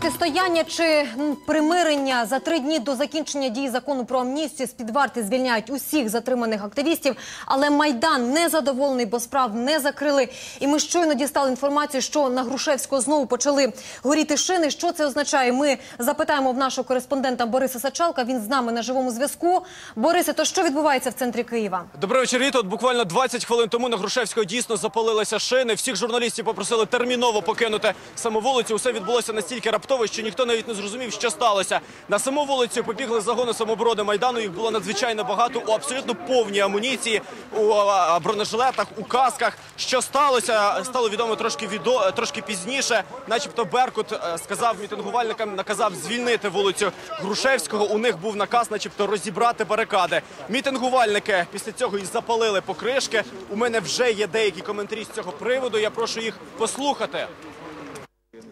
Протистояння чи примирення за три дні до закінчення дії закону про амністію з-під варти звільняють усіх затриманих активістів. Але майдан не задоволений, бо справ не закрили. І ми щойно дістали інформацію, що на Грушевського знову почали горіти шини. Що це означає? Ми запитаємо в нашого кореспондента Бориса Сачалка. Він з нами на живому зв'язку. Борисе, то що відбувається в центрі Києва? Добрий вечір, Віто. От буквально 20 хвилин тому на Грушевського дійсно запалилися шини. Всіх журналістів попросили терміново покинути саму вулицю. Усе відбулося настільки раптово, що ніхто навіть не зрозумів, що сталося. На саму вулицю побігли загони самоборони Майдану. Їх було надзвичайно багато у абсолютно повній амуніції, у бронежилетах, у касках. Що сталося, стало відомо трошки відо, трошки пізніше. Начебто Беркут е, сказав мітингувальникам, наказав звільнити вулицю Грушевського. У них був наказ, начебто, розібрати барикади. Мітингувальники після цього і запалили покришки. У мене вже є деякі коментарі з цього приводу. Я прошу їх послухати.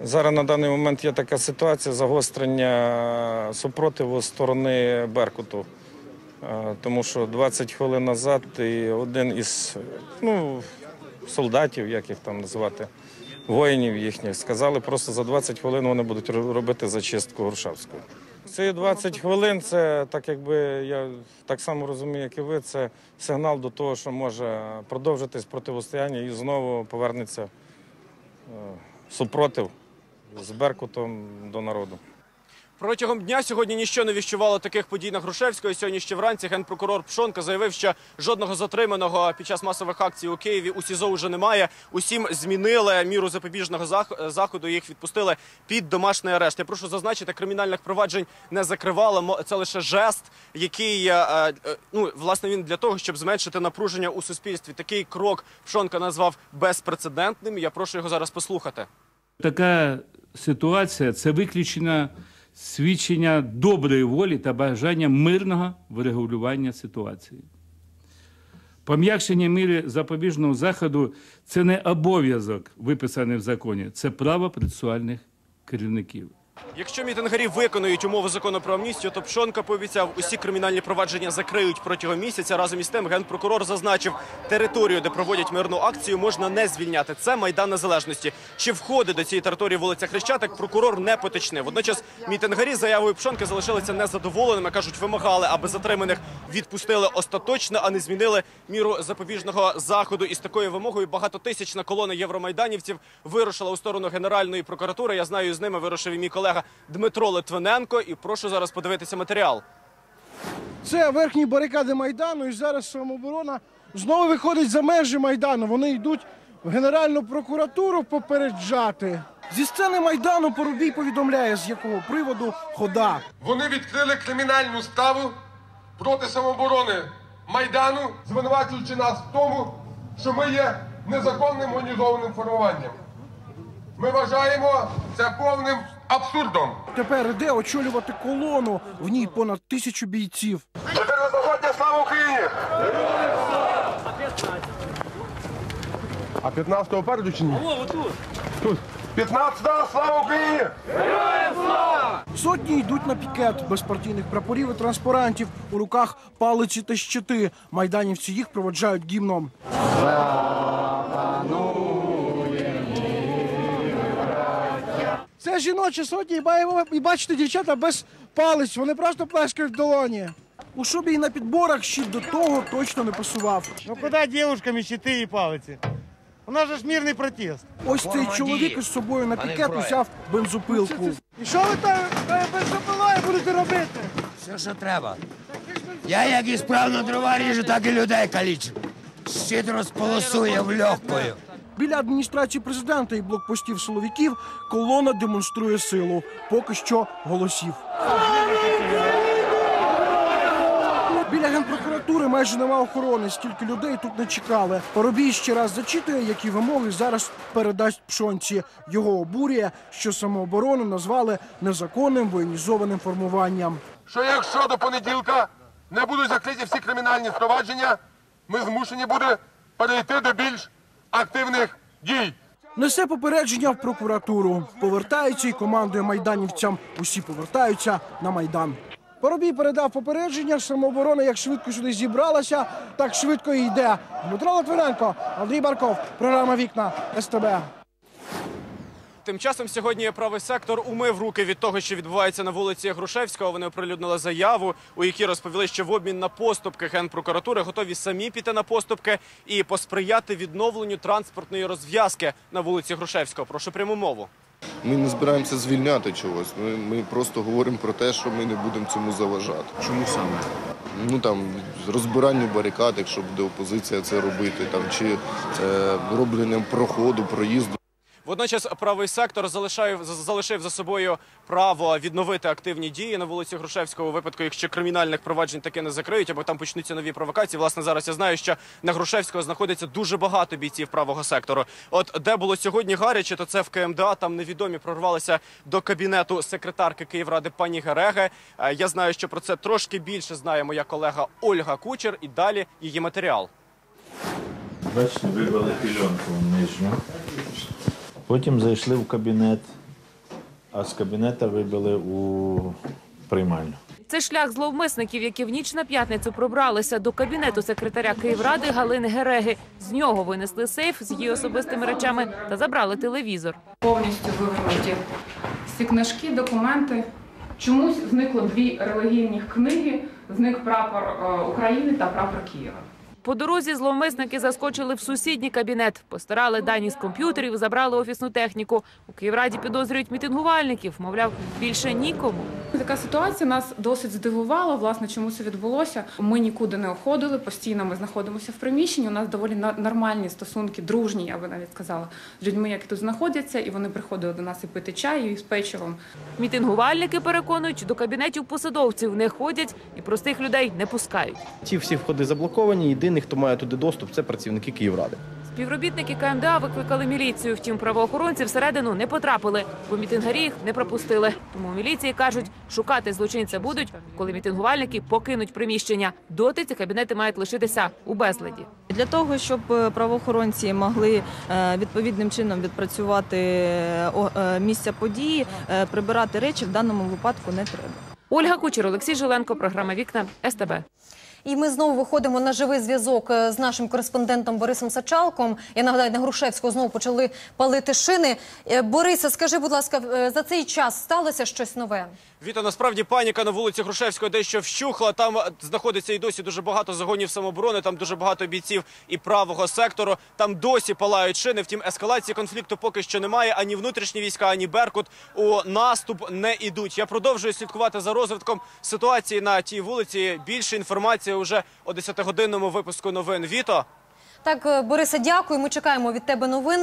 Зараз на даний момент є така ситуація загострення супротиву з сторони Беркуту. Е, Тому що 20 хвилин назад і один із ну, солдатів, як їх там називати, воїнів їхніх, сказали, просто за 20 хвилин вони будуть робити зачистку Грушевського. Ці 20 хвилин це так, якби я так само розумію, як і ви, це сигнал до того, що може продовжитись протистояння і знову повернеться е, супротив з Беркутом до народу. Протягом дня сьогодні ніщо не віщувало таких подій на Грушевського. Сьогодні ще вранці генпрокурор Пшонка заявив, що жодного затриманого під час масових акцій у Києві у СІЗО вже немає. Усім змінили міру запобіжного зах- заходу. Їх відпустили під домашній арешт. Я прошу зазначити, кримінальних проваджень не закривали. Мо- Це лише жест, який е, е, ну власне він для того, щоб зменшити напруження у суспільстві. Такий крок Пшонка назвав безпрецедентним. Я прошу його зараз послухати. Така ситуація це виключення свідчення доброї волі та бажання мирного врегулювання ситуації. Пом'якшення міри запобіжного заходу це не обов'язок, виписаний в законі, це право процесуальних керівників. Якщо мітингарі виконують умови закону про амністію, то Пшонка пообіцяв, усі кримінальні провадження закриють протягом місяця. Разом із тим, генпрокурор зазначив, територію, де проводять мирну акцію, можна не звільняти. Це майдан незалежності. Чи входить до цієї території вулиця Хрещатик, прокурор не поточнив. Водночас мітингарі заявою Пшонки залишилися незадоволеними. кажуть, вимагали, аби затриманих відпустили остаточно, а не змінили міру запобіжного заходу. І з такою вимогою багатотисячна колона євромайданівців вирушила у сторону Генеральної прокуратури. Я знаю, з ними вирушив і мій колега Дмитро Литвиненко. І прошу зараз подивитися матеріал. Це верхні барикади Майдану, і зараз самооборона знову виходить за межі Майдану. Вони йдуть в Генеральну прокуратуру попереджати. Зі сцени Майдану Порубій повідомляє, з якого приводу хода. Вони відкрили кримінальну справу проти самооборони Майдану, звинувачуючи нас в тому, що ми є незаконним організованим формуванням. Ми вважаємо це повним абсурдом. Тепер іде очолювати колону. В ній понад тисячу бійців. 14 слава Україні! А 15-го попереду чи ні? О, тут. Тут. 15-го слава Україні! Сотні йдуть на пікет без партійних прапорів і транспарантів. У руках палиці та щити. Майданівці їх проводжають гімном. Це жіночі сотні, і маємо- і бачите, дівчата без палиць, вони просто плескають в долоні. У шубі і на підборах щит до того точно не пасував. Ну куда девушкам и щиты и палицы? У нас же ж мирный протест. Ось цей чоловік із собою на пікет узяв бензопилку. І що ви там бензопилою будете робити? Все, що треба. Я як і справно дрова ріжу, так і людей калічу. Щит розполосує в легкою. Біля адміністрації президента і блокпостів силовиків колона демонструє силу. Поки що голосів. Біля генпрокуратури майже нема охорони. Скільки людей тут не чекали. Парубій ще раз зачитує, які вимоги зараз передасть пшонці. Його обурює, що самооборону назвали незаконним воєнізованим формуванням. Що якщо до понеділка не будуть закриті всі кримінальні впровадження, ми змушені буде перейти до більш активних дій. Несе попередження в прокуратуру. Повертається і командує майданівцям. Усі повертаються на майдан. Поробій передав попередження. Самооборона як швидко сюди зібралася, так швидко і йде. Дмитро Латвиненко, Андрій Барков, програма Вікна СТБ. Тим часом сьогодні правий сектор умив руки від того, що відбувається на вулиці Грушевського. Вони оприлюднили заяву, у якій розповіли, що в обмін на поступки генпрокуратури готові самі піти на поступки і посприяти відновленню транспортної розв'язки на вулиці Грушевського. Прошу пряму мову. Ми не збираємося звільняти чогось. Ми, ми просто говоримо про те, що ми не будемо цьому заважати. Чому саме? Ну там розбиранню барикад, якщо буде опозиція це робити, там чи е, робленням проходу, проїзду. Водночас правий сектор залишає залишив за собою право відновити активні дії на вулиці Грушевського у випадку, якщо кримінальних проваджень таки не закриють, або там почнуться нові провокації. Власне, зараз я знаю, що на Грушевського знаходиться дуже багато бійців правого сектору. От де було сьогодні гаряче, то це в КМДА. Там невідомі прорвалися до кабінету секретарки Київради пані Гереги. Е, Я знаю, що про це трошки більше знає моя колега Ольга Кучер. І далі її матеріал. Бачите, вибрали пільонку нижню. Потім зайшли в кабінет, а з кабінета вибили у приймальню. Це шлях зловмисників, які в ніч на п'ятницю пробралися до кабінету секретаря Київради Галини Гереги. З нього винесли сейф з її особистими речами та забрали телевізор. повністю вивернуті всі книжки, документи. Чомусь зникло дві релігійні книги, зник прапор е, України та прапор Києва. По дорозі зловмисники заскочили в сусідній кабінет, постирали дані з комп'ютерів, забрали офісну техніку. У Київраді підозрюють мітингувальників. Мовляв, більше нікому. Така ситуація нас досить здивувала. Власне, чому це відбулося? Ми нікуди не уходили, постійно ми знаходимося в приміщенні. У нас доволі на- нормальні стосунки, дружні, я би навіть сказала, з людьми, які тут знаходяться, і вони приходили до нас і пити чай і з печивом. Мітингувальники переконують, до кабінетів посадовців не ходять і простих людей не пускають. Ці всі входи заблоковані. Єдиний, хто має туди доступ, це працівники Київради. Співробітники КМДА викликали міліцію. Втім, правоохоронці всередину не потрапили, бо мітингарі їх не пропустили. Тому в міліції кажуть, шукати злочинця будуть, коли мітингувальники покинуть приміщення. Доти ці кабінети мають лишитися у безладі. Для того, щоб е, правоохоронці могли е, відповідним чином відпрацювати е, місця події, прибирати речі в даному випадку не треба. Ольга Кучер, Олексій Жиленко, програма Вікна СТБ. І ми знову виходимо на живий зв'язок е, з нашим кореспондентом Борисом Сачалком. Я нагадаю, на Грушевського знову почали палити шини. Е, Борисе, скажи, будь ласка, е, за цей час сталося щось нове? Віта, насправді паніка на вулиці Грушевського дещо вщухла. Там знаходиться і досі дуже багато загонів самооборони, там дуже багато бійців і правого сектору. Там досі палають шини. Втім, ескалації конфлікту поки що немає. Ані внутрішні війська, ані Беркут у наступ не ідуть. Я продовжую слідкувати за розвитком ситуації на тій вулиці. Більше інформації вже о 10-годинному випуску новин. Віто. Так, е, Борисе, дякую. Ми чекаємо від тебе новин.